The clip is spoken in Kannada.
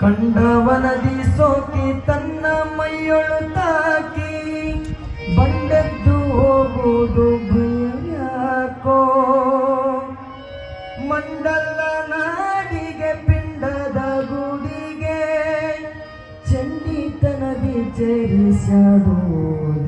ಕಂಡವನದಿ ಸೋಕಿ ತನ್ನ ಮೈಯೊಳು ತಾಕಿ ಬಂಡೆದ್ದು ಹೋಗುವುದು ಭಯಕೋ ಮಂಡಲ ನಾಡಿಗೆ ಪಿಂಡದ ಗುಡಿಗೆ ಚಂಡಿತನದಿ ಚರಿಸಬಹುದು.